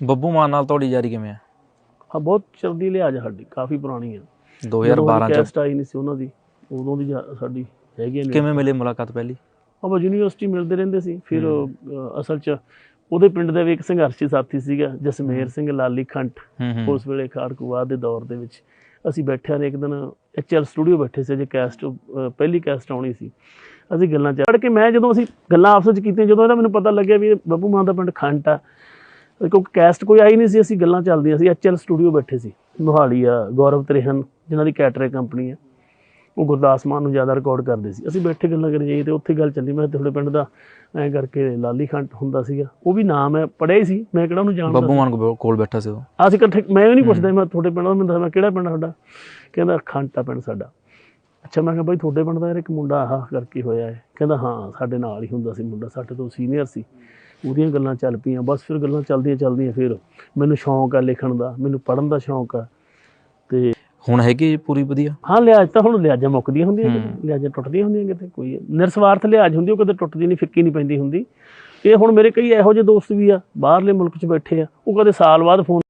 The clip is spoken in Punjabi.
ਬੱਬੂ ਮਾਨ ਨਾਲ ਤੁਹਾਡੀ ਯਾਰੀ ਕਿਵੇਂ ਆ? ਹਾਂ ਬਹੁਤ ਚਲਦੀ ਲਿਆ ਸਾਡੀ ਕਾਫੀ ਪੁਰਾਣੀ ਆ। 2012 ਚ ਕੈਸਟ ਆਈ ਨਹੀਂ ਸੀ ਉਹਨਾਂ ਦੀ ਉਦੋਂ ਦੀ ਜਾ- ਸਾਡੀ ਹੈਗੀ ਨੇ ਕਿਵੇਂ ਮਿਲੇ ਮੁਲਾਕਾਤ ਪਹਿਲੀ? ਆਪਾਂ ਯੂਨੀਵਰਸਿਟੀ ਮਿਲਦੇ ਰਹਿੰਦੇ ਸੀ ਫਿਰ ਅਸਲ 'ਚ ਉਹਦੇ ਪਿੰਡ ਦੇ ਵੀ ਇੱਕ ਸੰਘਰਸ਼ੀ ਸਾਥੀ ਸੀਗਾ ਜਸਮੇਰ ਸਿੰਘ ਲਾਲੀ ਖੰਟ ਉਸ ਵੇਲੇ ਖਾੜਕੂਵਾਦ ਦੇ ਦੌਰ ਦੇ ਵਿੱਚ ਅਸੀਂ ਬੈਠਿਆਂ ਨੇ ਇੱਕ ਦਿਨ ਐਚਐਲ ਸਟੂਡੀਓ ਬੈਠੇ ਸੀ ਜੇ ਕੈਸਟ ਪਹਿਲੀ ਕੈਸਟ ਆਉਣੀ ਸੀ। ਅਸੀਂ ਗੱਲਾਂ ਚ ਪੜ ਕੇ ਮੈਂ ਜਦੋਂ ਅਸੀਂ ਗੱਲਾਂ ਆਪਸ ਵਿੱਚ ਕੀਤੀਆਂ ਜਦੋਂ ਇਹਦਾ ਮੈਨੂੰ ਪਤਾ ਲੱਗਿਆ ਵੀ ਬੱਬੂ ਮਾਨ ਦਾ ਪਿੰਡ ਖੰਟ ਆ ਕਿਉਂਕਿ ਕੈਸਟ ਕੋਈ ਆਈ ਨਹੀਂ ਸੀ ਅਸੀਂ ਗੱਲਾਂ ਚੱਲਦੀਆਂ ਸੀ। ਐਚਐਲ ਸਟੂਡੀਓ ਬੈਠੇ ਸੀ। ਮੋਹਾਲੀ ਆ ਗੌਰਵ ਤ੍ਰਿਹਨ ਜਿਨ੍ਹਾਂ ਦੀ ਕੈਟਰੇ ਕੰਪਨੀ ਆ। ਉਹ ਗੁਰਦਾਸ ਮਾਨ ਨੂੰ ਜ਼ਿਆਦਾ ਰਿਕਾਰਡ ਕਰਦੇ ਸੀ। ਅਸੀਂ ਬੈਠੇ ਗੱਲਾਂ ਕਰੀ ਜਾਈ ਤੇ ਉੱਥੇ ਗੱਲ ਚੱਲੀ। ਮੈਂ ਤੁਹਾਡੇ ਪਿੰਡ ਦਾ ਐਂ ਕਰਕੇ ਲਾਲੀ ਖੰਟ ਹੁੰਦਾ ਸੀਗਾ। ਉਹ ਵੀ ਨਾਮ ਹੈ ਪੜਿਆ ਸੀ। ਮੈਂ ਕਿਹੜਾ ਉਹਨੂੰ ਜਾਣਦਾ ਬੱਬੂ ਮਾਨ ਕੋਲ- ਬੈਠਾ ਸੀ ਉਹ। ਅਸੀਂ ਇਕੱਠੇ ਮੈਂ ਵੀ ਨਹੀਂ ਪੁੱਛਦਾ ਮੈਂ ਤੁਹਾਡੇ ਪਿੰਡ ਦਾ। ਮੈਂ ਕਿਹੜਾ ਪਿੰਡ ਆ ਤੁਹਾਡਾ? ਕਹਿੰਦਾ ਖੰਟਾ ਪਿੰਡ ਸਾਡਾ। ਅੱਛਾ ਮੈਂ ਕਿਹਾ ਬਾਈ ਤੁਹਾਡੇ ਪਿੰਡ ਦਾ ਯਾਰ ਇੱਕ ਮੁੰਡਾ ਆਹ ਕਰਕੇ ਹੋਇਆ ਹੈ। ਕਹਿੰਦਾ ਹਾਂ ਸਾਡੇ ਨਾਲ ਹੀ ਹੁੰਦਾ ਸੀ ਮੁੰਡਾ। ਸਾਡੇ ਤੋਂ ਸੀਨੀਅਰ ਸੀ। ਉਹਦੀਆਂ ਗੱਲਾਂ ਚੱਲ ਪਈਆਂ ਬਸ ਫਿਰ ਗੱਲਾਂ ਚੱਲਦੀਆਂ ਚੱਲਦੀਆਂ ਫਿਰ ਮੈਨੂੰ ਸ਼ੌਂਕ ਆ ਲਿਖਣ ਦਾ ਮੈਨੂੰ ਪੜ੍ਹਨ ਦਾ ਸ਼ੌਂਕ ਆ। ਤੇ ਹੁਣ ਹੈਗੀ ਪੂਰੀ ਵਧੀਆ? ਹਾਂ ਲਿਹਾਜ਼ ਤਾਂ ਹੁਣ ਲਿਹਾਜ਼ਾਂ ਮੁੱਕਦੀਆਂ ਹੁੰਦੀਆਂ ਲਿਹਾਜ਼ਾਂ ਟੁੱਟਦੀਆਂ ਹੁੰਦੀਆਂ ਕਿਤੇ ਕੋਈ ਨਿਰਸਵਾਰਥ ਲਿਹਾਜ਼ ਹੁੰਦੀ ਉਹ ਕਦੇ ਟੁੱਟਦੀ ਨਹੀਂ ਫਿੱਕੀ ਨਹੀਂ ਪੈਂਦੀ ਹੁੰਦੀ। ਇਹ ਹੁਣ ਮੇਰੇ ਕਈ ਇਹੋ ਜਿਹੇ ਦੋਸਤ ਵੀ ਆ ਬਾਹਰਲੇ ਮੁਲਕ 'ਚ ਬੈਠੇ ਆ ਉਹ ਕਦੇ ਸਾਲ ਬਾਅਦ ਫੋਨ